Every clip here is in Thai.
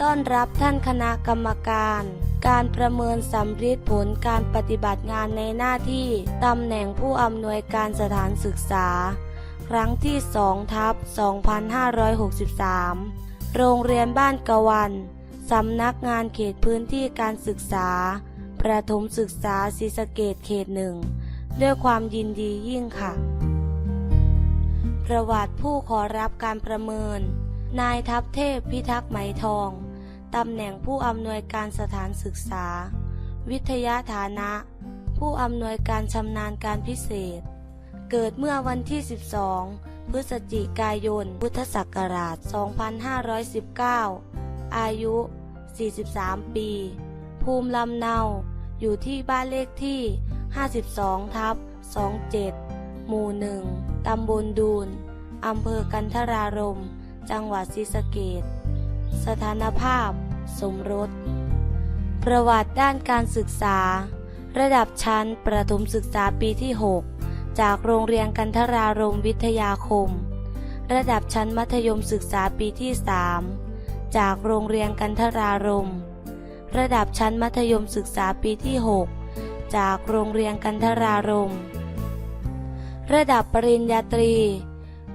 ต้อนรับท่านคณะกรรมการ การประเมินสำฤทธิ์ผลการปฏิบัติงานในหน้าที่ตำแหน่งผู้อำนวยการสถานศึกษา ครั้งที่2ทับ2563 โรงเรียนบ้านกวันสำนักงานเขตพื้นที่การศึกษา ประถมศึกษาศรีสะเกดเขตหนึ่ง ด้วยความยินดียิ่งค่ะ ประวัติผู้ขอรับการประเมิน นายทัพเทพพิทักษ์ไหมทอง ตำแหน่งผู้อำนวยการสถานศึกษา วิทยาฐานะ ผู้อำนวยการชำนาญการพิเศษ เกิดเมื่อวันที่ 12 พฤศจิกายน พุทธศักราช 2519 อายุ 43 ปี ภูมิลำเนา อยู่ที่บ้านเลขที่ 52 ทับ 27 หมู่หนึ่งตำบลดูนอำเภอกันทรารม จังหวัดศรีสะเกดสถานภาพ สมรส ประวัติด้านการศึกษา ระดับชั้นประถมศึกษาปีที่ 6 จากโรงเรียนกันทรารมวิทยาคม ระดับชั้นมัธยมศึกษาปีที่ 3 จากโรงเรียนกันทรารม ระดับชั้นมัธยมศึกษาปีที่ 6 จากโรงเรียนกันทรารม ระดับปริญญาตรี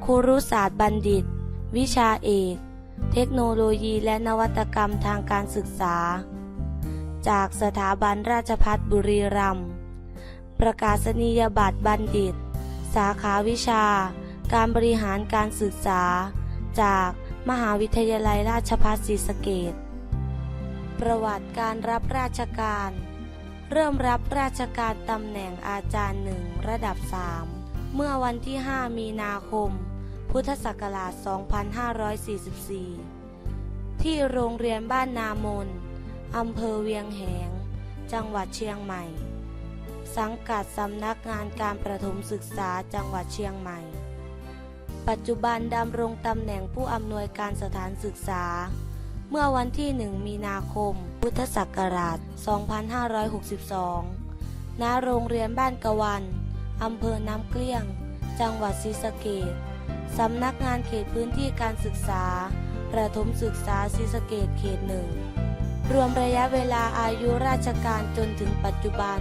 ครุศาสตร์บัณฑิต วิชาเอก เทคโนโลยีและนวัตกรรมทางการศึกษา จากสถาบันราชภัฏบุรีรัมย์ประกาศนียบัตรบัณฑิต สาขาวิชา การบริหารการศึกษา จากมหาวิทยาลัยราชภัฏศรีสะเกษประวัติการรับราชการ เริ่มรับราชการตำแหน่งอาจารย์หนึ่งระดับ 3 เมื่อวันที่ 5 มีนาคม พุทธศักราช 2544 ที่โรงเรียนบ้านนามน อำเภอเวียงแหง จังหวัดเชียงใหม่ สังกัดสำนักงานการประถมศึกษาจังหวัดเชียงใหม่ ปัจจุบันดำรงตำแหน่งผู้อำนวยการสถานศึกษา เมื่อวันที่ 1 มีนาคม พุทธศักราช 2562 ณ โรงเรียนบ้านกะวัน อำเภอน้ำเกลี้ยง จังหวัดศรีสะเกษ สำนักงานเขตพื้นที่การศึกษา ประถมศึกษาศรีสะเกษเขตหนึ่ง รวมระยะเวลาอายุราชการจนถึงปัจจุบัน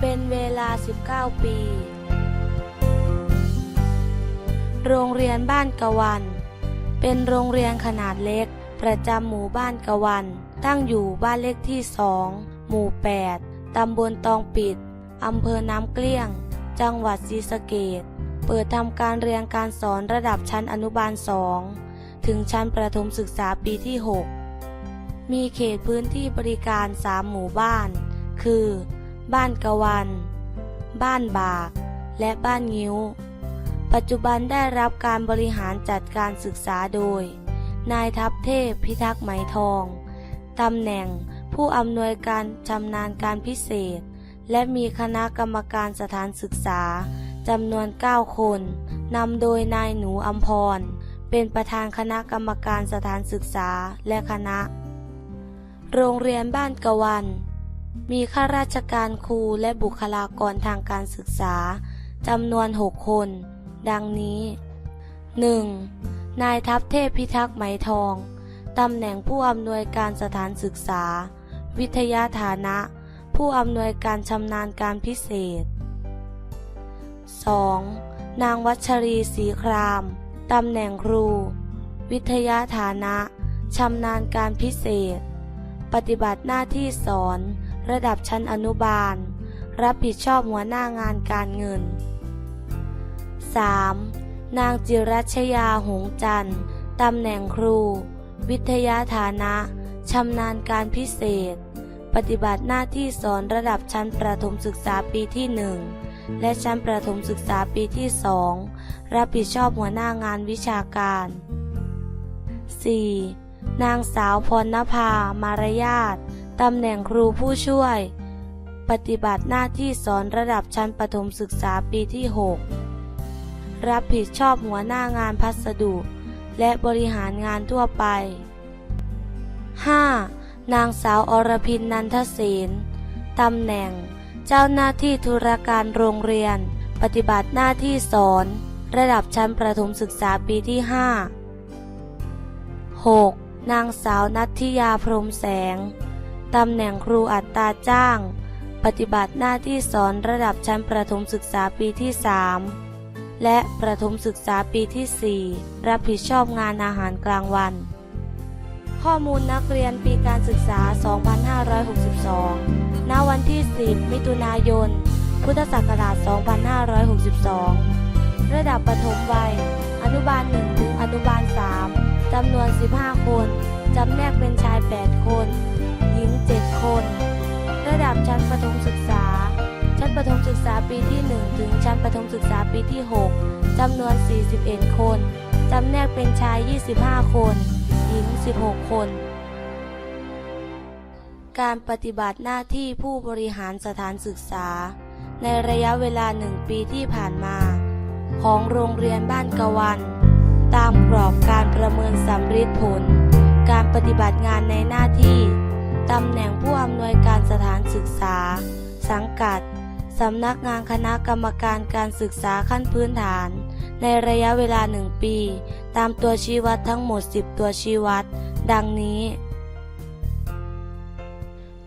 เป็นเวลา 19 ปี โรงเรียนบ้านกะวัน เป็นโรงเรียนขนาดเล็ก ประจำหมู่บ้านกะวัน ตั้งอยู่บ้านเลขที่2หมู่ 8 ตำบลตองปิด อำเภอน้ำเกลี้ยง จังหวัดศรีสะเกษ เปิดทำการเรียนการสอนระดับชั้นอนุบาล 2 ถึงชั้นประถมศึกษาปีที่ 6 มีเขตพื้นที่บริการ 3 หมู่บ้าน คือ บ้านกะวัน บ้านบาก และบ้านงิ้ว ปัจจุบันได้รับการบริหารจัดการศึกษาโดย นายทัพเทพพิทักษ์ไหมทองตำแหน่งผู้อำนวยการชำนาญการพิเศษ และมีคณะกรรมการสถานศึกษา จำนวน 9 คนนำโดยนายหนูอัมพร เป็นประธานคณะกรรมการสถานศึกษาและคณะ โรงเรียนบ้านกวัน มีข้าราชการครูและบุคลากรทางการศึกษาจำนวน 6 คน ดังนี้ 1. นายทัพเทพพิทักษ์ไหมทองตำแหน่งผู้อำนวยการสถานศึกษา วิทยาฐานะ ผู้อำนวยการชำนาญการพิเศษ 2. นางวัชรีศรีคราม ตำแหน่งครู วิทยาฐานะชำนาญการพิเศษ ปฏิบัติหน้าที่สอน ระดับชั้นอนุบาล รับผิดชอบหัวหน้างานการเงิน 3. นางจิรัชยาหงจันทร์ตำแหน่งครู วิทยาฐานะชำนาญการพิเศษ ปฏิบัติหน้าที่สอนระดับชั้นประถมศึกษาปีที่1 และชั้นประถมศึกษาปีที่2รับผิดชอบหัวหน้างานวิชาการ 4. นางสาวพรณภามารยาทตำแหน่งครูผู้ช่วย ปฏิบัติหน้าที่สอนระดับชั้นประถมศึกษาปีที่ 6 รับผิดชอบหัวหน้างานพัสดุ และบริหารงานทั่วไป 5. นางสาวอรพินนันทเสนตำแหน่ง เจ้าหน้าที่ธุรการโรงเรียน ปฏิบัติหน้าที่สอน ระดับชั้นประถมศึกษาปีที่ 5 6. นางสาวนัทธิยาพรมแสง ตำแหน่งครูอัตราจ้าง ปฏิบัติหน้าที่สอนระดับชั้นประถมศึกษาปีที่ 3 และประถมศึกษาปีที่ 4 รับผิดชอบงานอาหารกลางวัน ข้อมูลนักเรียนปีการศึกษา 2562 ณ วันที่ 10 มิถุนายน พุทธศักราช 2562 ระดับประถมวัย อนุบาล 1 ถึงอนุบาล 3 จำนวน 15 คน จำแนกเป็นชาย 8 คน หญิง 7 คน ระดับชั้นประถมศึกษา ชั้นประถมศึกษาปีที่ 1 ถึงชั้นประถมศึกษาปีที่ 6 จำนวน 41 คน จำแนกเป็นชาย 25 คน หญิง 16 คน การปฏิบัติหน้าที่ผู้บริหารสถานศึกษา ในระยะเวลาหนึ่งปีที่ผ่านมา ของโรงเรียนบ้านกวัน ตามกรอบการประเมินสำฤทธิผล การปฏิบัติงานในหน้าที่ตำแหน่งผู้อำนวยการสถานศึกษา สังกัด สำนักงานคณะกรรมการการศึกษาขั้นพื้นฐาน ในระยะเวลาหนึ่งปี ตามตัวชี้วัดทั้งหมด 10 ตัวชี้วัด ดังนี้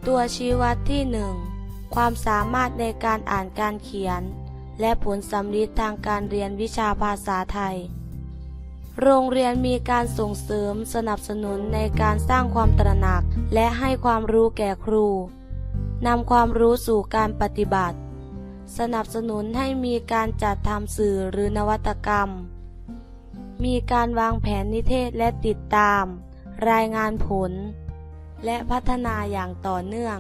ตัวชี้วัดที่ 1 ความสามารถในการอ่านการเขียน และผลสำลิดทางการเรียนวิชาภาษาไทย โรงเรียนมีการส่งเสริมสนับสนุนในการสร้างความตระหนัก และให้ความรู้แก่ครูนำความรู้สู่การปฏิบัติ สนับสนุนให้มีการจัดทำสื่อหรือนวัตกรรม มีการวางแผนนิเทศและติดตาม รายงานผล และพัฒนาอย่างต่อเนื่อง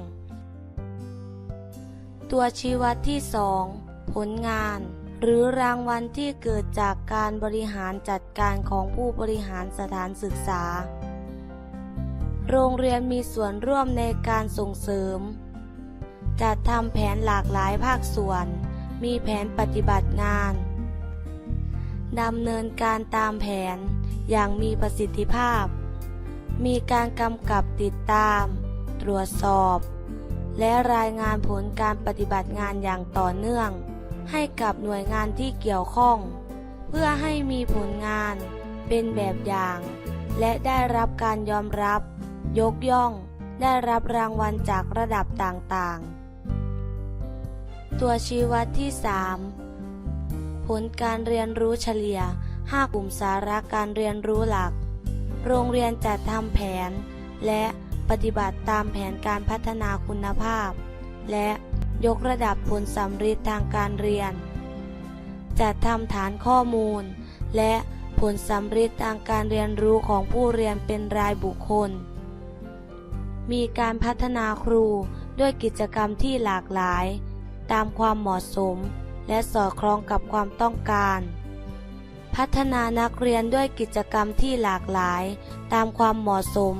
ตัวชี้วัดที่ 2 ผลงาน หรือรางวัลที่เกิดจากการบริหารจัดการของผู้บริหารสถานศึกษา โรงเรียนมีส่วนร่วมในการส่งเสริม จัดทำแผนหลากหลายภาคส่วน มีแผนปฏิบัติงานดำเนินการตามแผนอย่างมีประสิทธิภาพ มีการกำกับติดตาม ตรวจสอบ และรายงานผลการปฏิบัติงานอย่างต่อเนื่อง ให้กับหน่วยงานที่เกี่ยวข้อง เพื่อให้มีผลงานเป็นแบบอย่าง และได้รับการยอมรับ ยกย่อง ได้รับรางวัลจากระดับต่างๆ ตัวชี้วัดที่ 3 ผลการเรียนรู้เฉลี่ย 5 กลุ่มสาระการเรียนรู้หลัก โรงเรียนจัดทำแผน และปฏิบัติตามแผนการพัฒนาคุณภาพ และยกระดับผลสำฤทธิ์ทางการเรียน จัดทำฐานข้อมูล และผลสำฤทธิ์ทางการเรียนรู้ของผู้เรียนเป็นรายบุคคล มีการพัฒนาครูด้วยกิจกรรมที่หลากหลาย ตามความเหมาะสม และสอดคล้องกับความต้องการ พัฒนานักเรียนด้วยกิจกรรมที่หลากหลาย ตามความเหมาะสม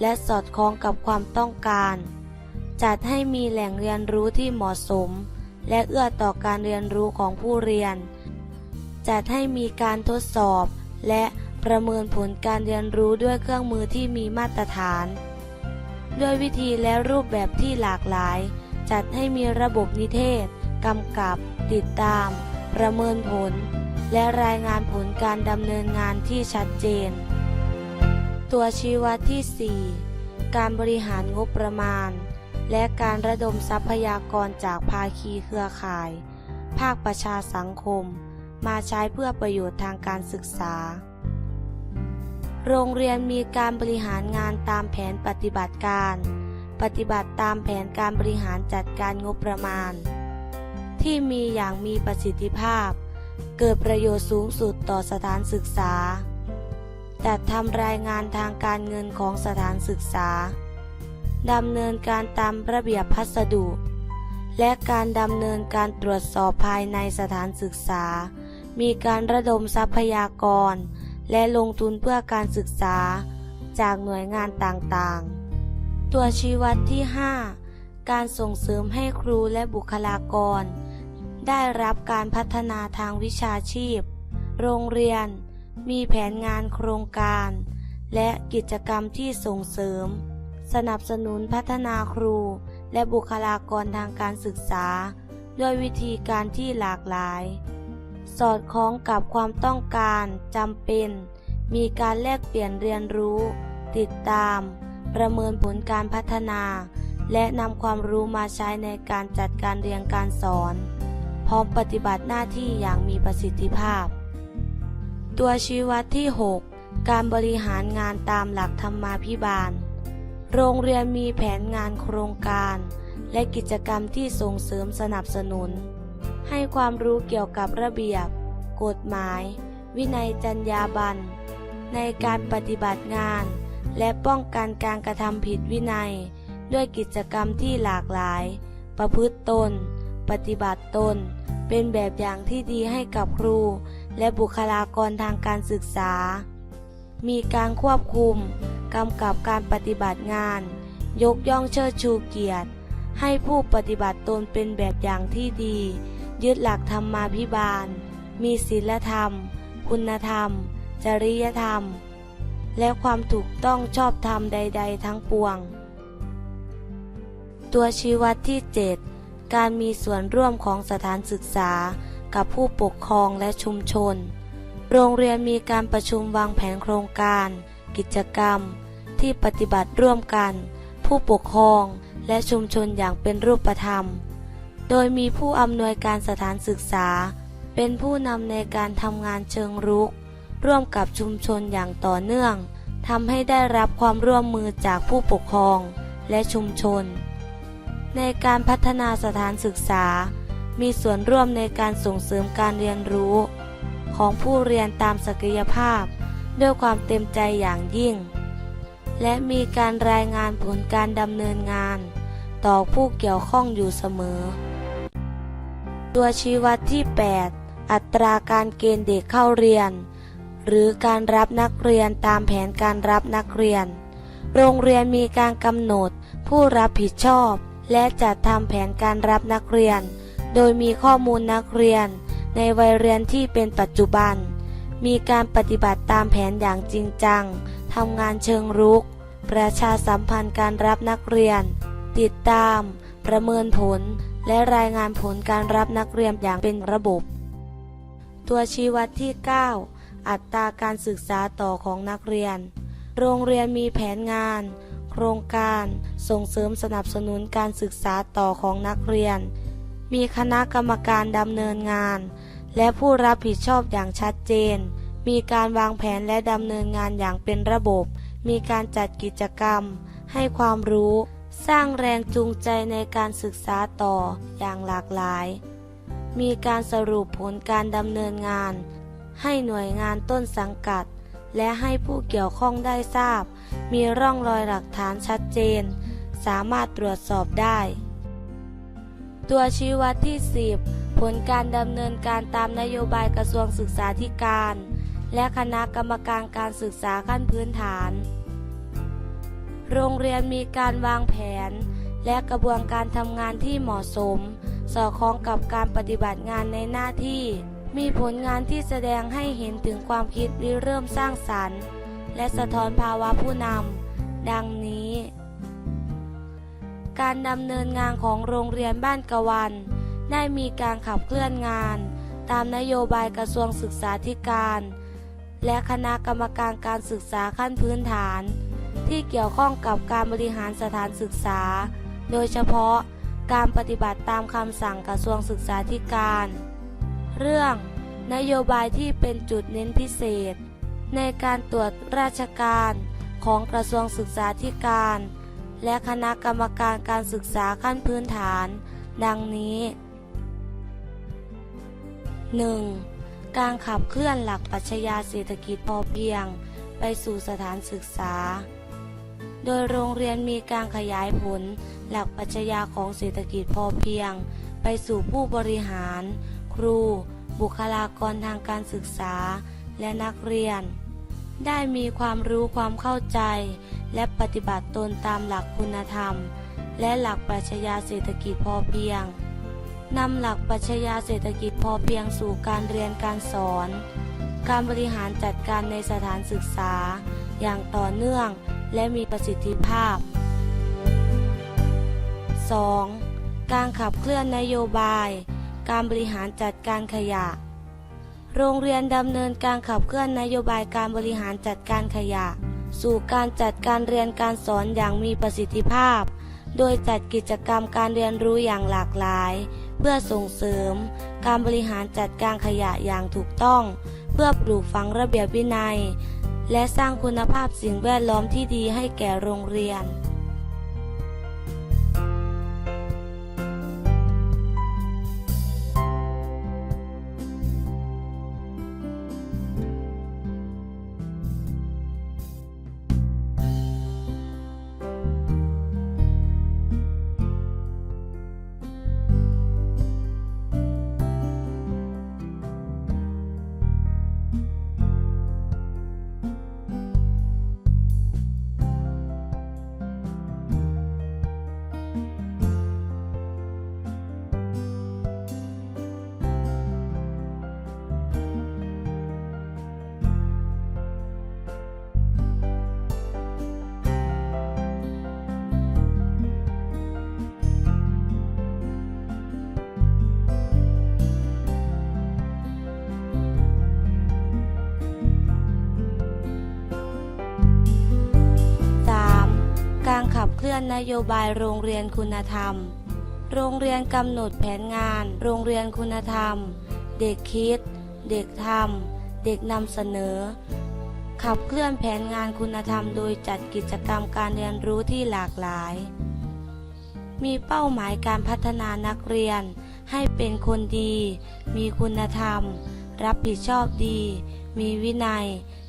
และสอดคล้องกับความต้องการ จัดให้มีแหล่งเรียนรู้ที่เหมาะสม และเอื้อต่อการเรียนรู้ของผู้เรียน จัดให้มีการทดสอบ และประเมินผลการเรียนรู้ด้วยเครื่องมือที่มีมาตรฐาน ด้วยวิธีและรูปแบบที่หลากหลาย จัดให้มีระบบนิเทศ กำกับ ติดตาม ประเมินผล และรายงานผลการดำเนินงานที่ชัดเจน ตัวชี้วัดที่ 4 การบริหารงบประมาณ และการระดมทรัพยากรจากภาคีเครือข่าย ภาคประชาสังคม มาใช้เพื่อประโยชน์ทางการศึกษา โรงเรียนมีการบริหารงานตามแผนปฏิบัติการ ปฏิบัติตามแผนการบริหารจัดการงบประมาณ ที่มีอย่างมีประสิทธิภาพ เกิดประโยชน์สูงสุดต่อสถานศึกษา จัดทำรายงานทางการเงินของสถานศึกษาดำเนินการตามระเบียบพัสดุ และการดำเนินการตรวจสอบภายในสถานศึกษา มีการระดมทรัพยากร และลงทุนเพื่อการศึกษาจากหน่วยงานต่างๆ ตัวชี้วัดที่ 5 การส่งเสริมให้ครูและบุคลากร ได้รับการพัฒนาทางวิชาชีพ โรงเรียน มีแผนงานโครงการ และกิจกรรมที่ส่งเสริม สนับสนุนพัฒนาครู และบุคลากรทางการศึกษา ด้วยวิธีการที่หลากหลาย สอดคล้องกับความต้องการจำเป็น มีการแลกเปลี่ยนเรียนรู้ ติดตาม ประเมินผลการพัฒนา และนำความรู้มาใช้ในการจัดการเรียนการสอน พร้อมปฏิบัติหน้าที่อย่างมีประสิทธิภาพ ตัวชี้วัดที่ 6 การบริหารงานตามหลักธรรมาภิบาล โรงเรียนมีแผนงานโครงการ และกิจกรรมที่ส่งเสริมสนับสนุน ให้ความรู้เกี่ยวกับระเบียบ กฎหมาย วินัยจรรยาบรรณในการปฏิบัติงาน และป้องกันการกระทำผิดวินัย ด้วยกิจกรรมที่หลากหลาย ประพฤติตน ปฏิบัติตน เป็นแบบอย่างที่ดีให้กับครู และบุคลากรทางการศึกษา มีการควบคุมกำกับการปฏิบัติงาน ยกย่องเชิดชูเกียรติ ให้ผู้ปฏิบัติตนเป็นแบบอย่างที่ดี ยึดหลักธรรมมาภิบาล มีศีลธรรม คุณธรรม จริยธรรม และความถูกต้องชอบธรรมใด ๆ ทั้งปวง ตัวชี้วัดที่ 7 การมีส่วนร่วมของสถานศึกษากับผู้ปกครองและชุมชน โรงเรียนมีการประชุมวางแผนโครงการ กิจกรรม ที่ปฏิบัติร่วมกัน ผู้ปกครองและชุมชนอย่างเป็นรูปธรรม โดยมีผู้อำนวยการสถานศึกษา เป็นผู้นำในการทำงานเชิงรุก ร่วมกับชุมชนอย่างต่อเนื่องทำให้ได้รับความร่วมมือจากผู้ปกครองและชุมชน ในการพัฒนาสถานศึกษา มีส่วนร่วมในการส่งเสริมการเรียนรู้ ของผู้เรียนตามศักยภาพ ด้วยความเต็มใจอย่างยิ่ง และมีการรายงานผลการดำเนินงาน ต่อผู้เกี่ยวข้องอยู่เสมอ ตัวชี้วัดที่ 8 อัตราการเกณฑ์เด็กเข้าเรียน หรือการรับนักเรียนตามแผนการรับนักเรียน โรงเรียนมีการกำหนดผู้รับผิดชอบ และจัดทำแผนการรับนักเรียน โดยมีข้อมูลนักเรียน ในวัยเรียนที่เป็นปัจจุบัน มีการปฏิบัติตามแผนอย่างจริงจังทำงานเชิงรุก ประชาสัมพันธ์การรับนักเรียน ติดตาม ประเมินผล และรายงานผลการรับนักเรียนอย่างเป็นระบบ ตัวชี้วัดที่ 9 อัตราการศึกษาต่อของนักเรียน โรงเรียนมีแผนงาน โครงการส่งเสริมสนับสนุนการศึกษาต่อของนักเรียน มีคณะกรรมการดำเนินงาน และผู้รับผิดชอบอย่างชัดเจน มีการวางแผนและดำเนินงานอย่างเป็นระบบ มีการจัดกิจกรรม ให้ความรู้ สร้างแรงจูงใจในการศึกษาต่ออย่างหลากหลายมีการสรุปผลการดำเนินงาน ให้หน่วยงานต้นสังกัด และให้ผู้เกี่ยวข้องได้ทราบ มีร่องรอยหลักฐานชัดเจน สามารถตรวจสอบได้ ตัวชี้วัดที่ 10 ผลการดำเนินการตามนโยบายกระทรวงศึกษาธิการ และคณะกรรมการการศึกษาขั้นพื้นฐาน โรงเรียนมีการวางแผน และกระบวนการทำงานที่เหมาะสม สอดคล้องกับการปฏิบัติงานในหน้าที่ มีผลงานที่แสดงให้เห็นถึงความคิดริเริ่มสร้างสรรค์ และสะท้อนภาวะผู้นำดังนี้ การดำเนินงานของโรงเรียนบ้านกะวัน ได้มีการขับเคลื่อนงาน ตามนโยบายกระทรวงศึกษาธิการ และคณะกรรมการการศึกษาขั้นพื้นฐาน ที่เกี่ยวข้องกับการบริหารสถานศึกษา โดยเฉพาะการปฏิบัติตามคำสั่งกระทรวงศึกษาธิการ เรื่องนโยบายที่เป็นจุดเน้นพิเศษ ในการตรวจราชการของกระทรวงศึกษาธิการ และคณะกรรมการการศึกษาขั้นพื้นฐาน ดังนี้ 1. การขับเคลื่อนหลักปรัชญาเศรษฐกิจพอเพียง ไปสู่สถานศึกษา โดยโรงเรียนมีการขยายผลหลักปรัชญาของเศรษฐกิจพอเพียง ไปสู่ผู้บริหาร ครู บุคลากรทางการศึกษา และนักเรียน ได้มีความรู้ความเข้าใจ และปฏิบัติตนตามหลักคุณธรรม และหลักปรัชญาเศรษฐกิจพอเพียงนำหลักปรัชญาเศรษฐกิจพอเพียงสู่การเรียนการสอน การบริหารจัดการในสถานศึกษา อย่างต่อเนื่องและมีประสิทธิภาพ 2. การขับเคลื่อนนโยบาย การบริหารจัดการขยะ โรงเรียนดำเนินการขับเคลื่อนนโยบายการบริหารจัดการขยะ สู่การจัดการเรียนการสอนอย่างมีประสิทธิภาพ โดยจัดกิจกรรมการเรียนรู้อย่างหลากหลาย เพื่อส่งเสริม การบริหารจัดการขยะอย่างถูกต้อง เพื่อปลูกฝังระเบียบวินัย และสร้างคุณภาพสิ่งแวดล้อมที่ดีให้แก่โรงเรียน อนนโยบายโรงเรียนคุณธรรม โรงเรียนกำหนดแผนงาน โรงเรียนคุณธรรม เด็กคิด เด็กทำ เด็กนำเสนอ ขับเคลื่อนแผนงานคุณธรรม โดยจัดกิจกรรมการเรียนรู้ที่หลากหลาย มีเป้าหมายการพัฒนานักเรียน ให้เป็นคนดี มีคุณธรรม รับผิดชอบดี มีวินัย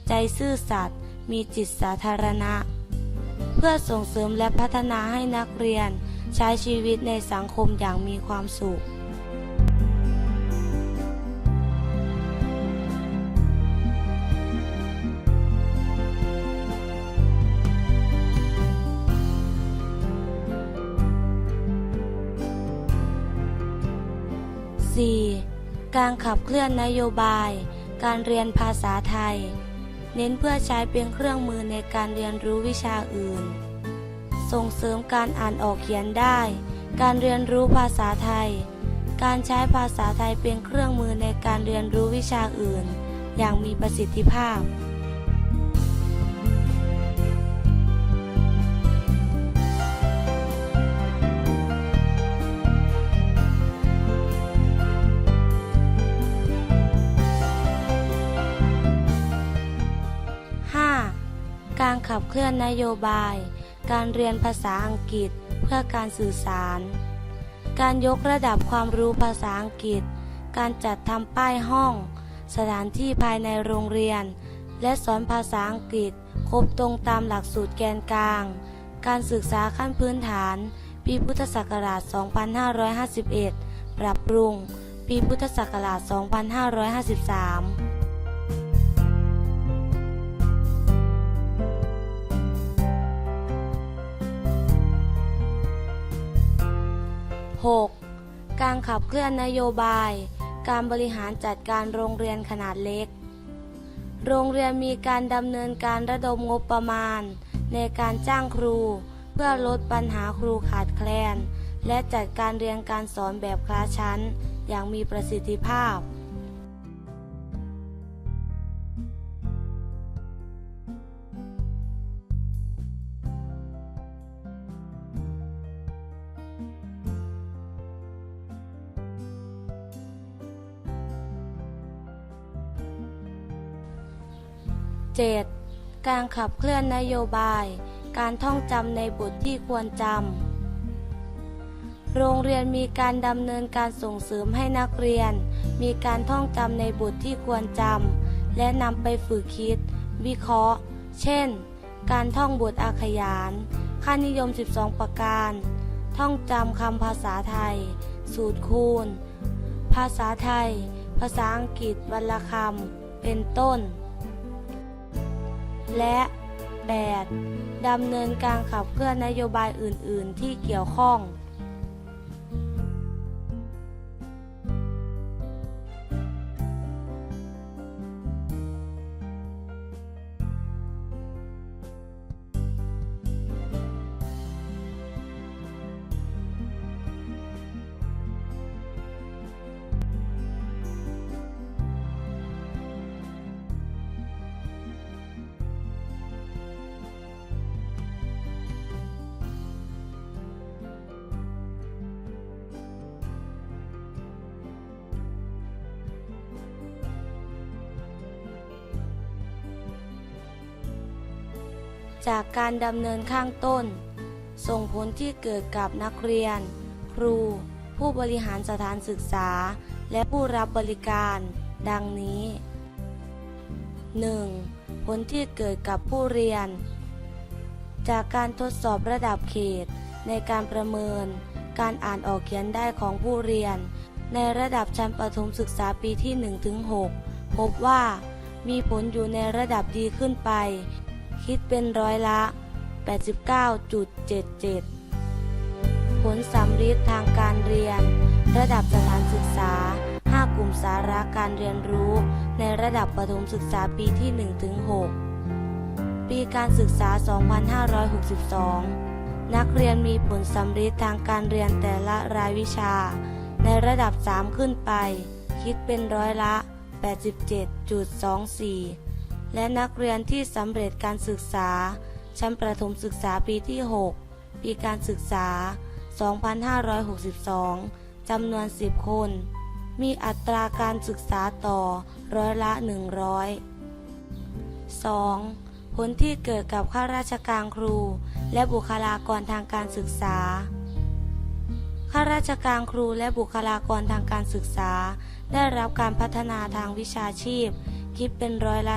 ใจซื่อสัตย์ มีจิตสาธารณะ พื่อส่งเสริมและพัฒนาให้นักเรียน ใช้ชีวิตในสังคมอย่างมีความสุขการขับเคลื่อนนโยบาย การเรียนภาษาไทย เน้นเพื่อใช้เป็นเครื่องมือในการเรียนรู้วิชาอื่น ส่งเสริมการอ่านออกเขียนได้ การเรียนรู้ภาษาไทย การใช้ภาษาไทยเป็นเครื่องมือในการเรียนรู้วิชาอื่น อย่างมีประสิทธิภาพ ขับเคลื่อนนโยบาย การเรียนภาษาอังกฤษเพื่อการสื่อสาร การยกระดับความรู้ภาษาอังกฤษ การจัดทำป้ายห้อง สถานที่ภายในโรงเรียน และสอนภาษาอังกฤษครบตรงตามหลักสูตรแกนกลาง การศึกษาขั้นพื้นฐาน ปีพุทธศักราช 2551 ปรับปรุง ปีพุทธศักราช 2553 6. การขับเคลื่อนนโยบาย การบริหารจัดการโรงเรียนขนาดเล็ก โรงเรียนมีการดำเนินการระดมงบประมาณ ในการจ้างครู เพื่อลดปัญหาครูขาดแคลน และจัดการเรียนการสอนแบบคลาสชั้น อย่างมีประสิทธิภาพ 7. การขับเคลื่อนนโยบาย การท่องจำในบทที่ควรจำ โรงเรียนมีการดำเนินการส่งเสริมให้นักเรียน มีการท่องจำในบทที่ควรจำ และนำไปฝึกคิด วิเคราะห์ เช่น การท่องบทอาขยาน ค่านิยม 12 ประการ ท่องจำคำภาษาไทย สูตรคูณ ภาษาไทย ภาษาอังกฤษวรรณคำ เป็นต้น และ 8. ดำเนินการขับเคลื่อนนโยบายอื่น ๆ ที่เกี่ยวข้อง จากการดำเนินข้างต้น ส่งผลที่เกิดกับนักเรียน ครู ผู้บริหารสถานศึกษา และผู้รับบริการ ดังนี้ 1. ผลที่เกิดกับผู้เรียน จากการทดสอบระดับเขต ในการประเมิน การอ่านออกเขียนได้ของผู้เรียน ในระดับชั้นประถมศึกษาปีที่ 1-6 พบว่ามีผลอยู่ในระดับดีขึ้นไป คิดเป็นร้อยละ 89.77 ผลสำลิดทางการเรียน ระดับสถานศึกษา 5 กลุ่มสาระการเรียนรู้ ในระดับประถมศึกษาปีที่ 1-6 ปีการศึกษา 2562 นักเรียนมีผลสำลิดทางการเรียนแต่ละรายวิชา ในระดับ 3 ขึ้นไป คิดเป็นร้อยละ 87.24 และนักเรียนที่สำเร็จการศึกษา ชั้นประถมศึกษาปีที่ 6 ปีการศึกษา 2562 จำนวน 10 คน มีอัตราการศึกษาต่อร้อยละ 100 2. ผลที่เกิดกับข้าราชการครู และบุคลากรทางการศึกษาข้าราชการครูและบุคลากรทางการศึกษา ได้รับการพัฒนาทางวิชาชีพ คิดเป็นร้อยละ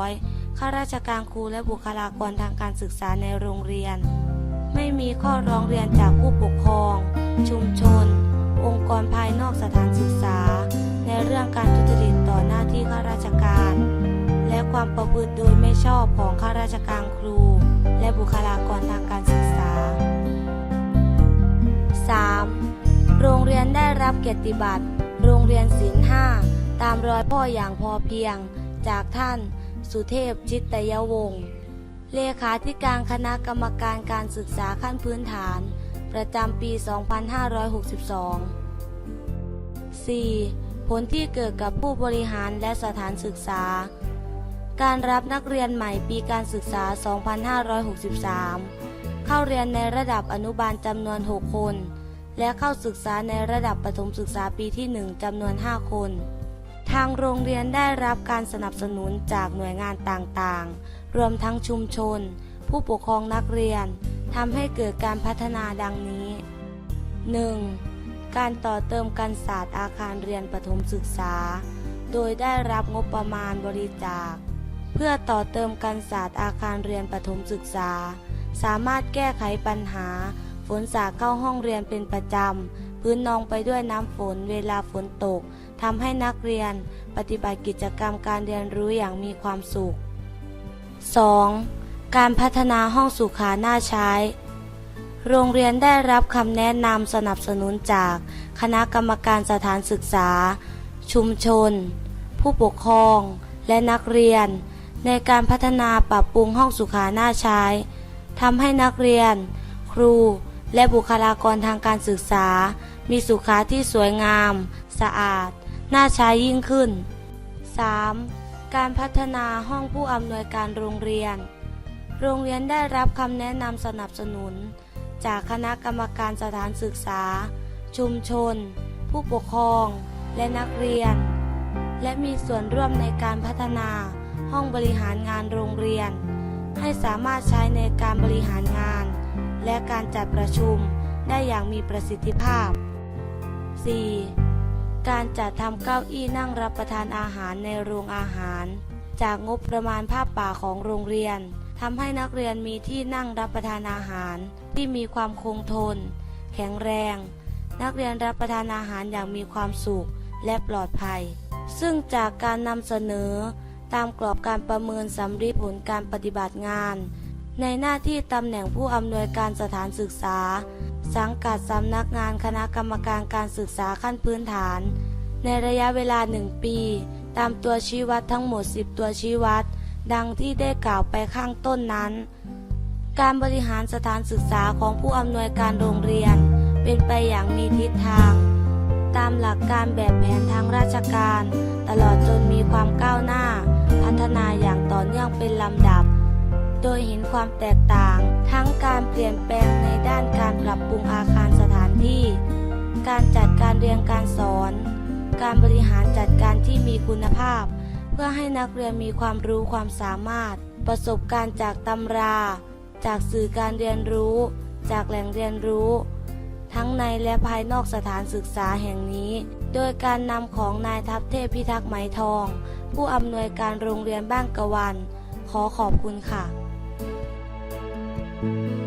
100ข้าราชการครูและบุคลากรทางการศึกษาในโรงเรียน ไม่มีข้อร้องเรียนจากผู้ปกครอง ชุมชน องค์กรภายนอกสถานศึกษา ในเรื่องการทุจริตต่อหน้าที่ข้าราชการ และความประพฤติโดยไม่ชอบของข้าราชการครู และบุคลากรทางการศึกษา 3. โรงเรียนได้รับเกียรติบัตร โรงเรียนศิลป์ห้า ตามรอยพ่ออย่างพอเพียง จากท่าน สุเทพจิตตยวงศ์เลขาธิการคณะกรรมการการศึกษาขั้นพื้นฐาน ประจำปี 2562 4. ผลที่เกิดกับผู้บริหารและสถานศึกษา การรับนักเรียนใหม่ปีการศึกษา 2563 เข้าเรียนในระดับอนุบาลจำนวน 6 คน และเข้าศึกษาในระดับประถมศึกษาปีที่ 1จำนวน 5 คน ทางโรงเรียนได้รับการสนับสนุนจากหน่วยงานต่างๆ รวมทั้งชุมชน ผู้ปกครองนักเรียนทำให้เกิดการพัฒนาดังนี้ 1. การต่อเติมการศาสตร์อาคารเรียนประถมศึกษา โดยได้รับงบประมาณบริจาค เพื่อต่อเติมการศาสตร์อาคารเรียนประถมศึกษา สามารถแก้ไขปัญหา ฝนสาดเข้าห้องเรียนเป็นประจำ พื้นนองไปด้วยน้ำฝนเวลาฝนตก ทำให้นักเรียนปฏิบัติกิจกรรมการเรียนรู้อย่างมีความสุข 2. การพัฒนาห้องสุขาหน่าใช้ โรงเรียนได้รับคำแนะนำสนับสนุนจากคณะกรรมการสถานศึกษา ชุมชน ผู้ปกครอง และนักเรียน ในการพัฒนาปรับปรุงห้องสุขาหน่าใช้ทำให้นักเรียน ครู และบุคลากรทางการศึกษา มีสุขาที่สวยงาม สะอาด น่าใช้ยิ่งขึ้น 3. การพัฒนาห้องผู้อำนวยการโรงเรียน โรงเรียนได้รับคำแนะนำสนับสนุน จากคณะกรรมการสถานศึกษา ชุมชน ผู้ปกครอง และนักเรียน และมีส่วนร่วมในการพัฒนาห้องบริหารงานโรงเรียน ให้สามารถใช้ในการบริหารงาน และการจัดประชุมได้อย่างมีประสิทธิภาพ 4. การจัดทำเก้าอี้นั่งรับประทานอาหารในโรงอาหาร จากงบประมาณภาพป่าของโรงเรียนทำให้นักเรียนมีที่นั่งรับประทานอาหาร ที่มีความคงทน แข็งแรง นักเรียนรับประทานอาหารอย่างมีความสุขและปลอดภัย ซึ่งจากการนำเสนอ ตามกรอบการประเมินสำริดผลการปฏิบัติงาน ในหน้าที่ตำแหน่งผู้อำนวยการสถานศึกษา สังกัดสำนักงานคณะกรรมการการศึกษาขั้นพื้นฐาน ในระยะเวลาหนึ่งปี ตามตัวชี้วัดทั้งหมด 10 ตัวชี้วัด ดังที่ได้กล่าวไปข้างต้นนั้น การบริหารสถานศึกษาของผู้อำนวยการโรงเรียน เป็นไปอย่างมีทิศทาง ตามหลักการแบบแผนทางราชการ ตลอดจนมีความก้าวหน้า พัฒนาอย่างต่อเนื่องเป็นลำดับ โดยเห็นความแตกต่าง ทั้งการเปลี่ยนแปลงในด้านการปรับปรุงอาคารสถานที่ การจัดการเรียนการสอน การบริหารจัดการที่มีคุณภาพ เพื่อให้นักเรียนมีความรู้ความสามารถ ประสบการณ์จากตำรา จากสื่อการเรียนรู้ จากแหล่งเรียนรู้ ทั้งในและภายนอกสถานศึกษาแห่งนี้ โดยการนำของนายทัพเทพพิทักษ์ไหมทอง ผู้อำนวยการโรงเรียนบ้านกะวัน ขอขอบคุณค่ะ Thank you.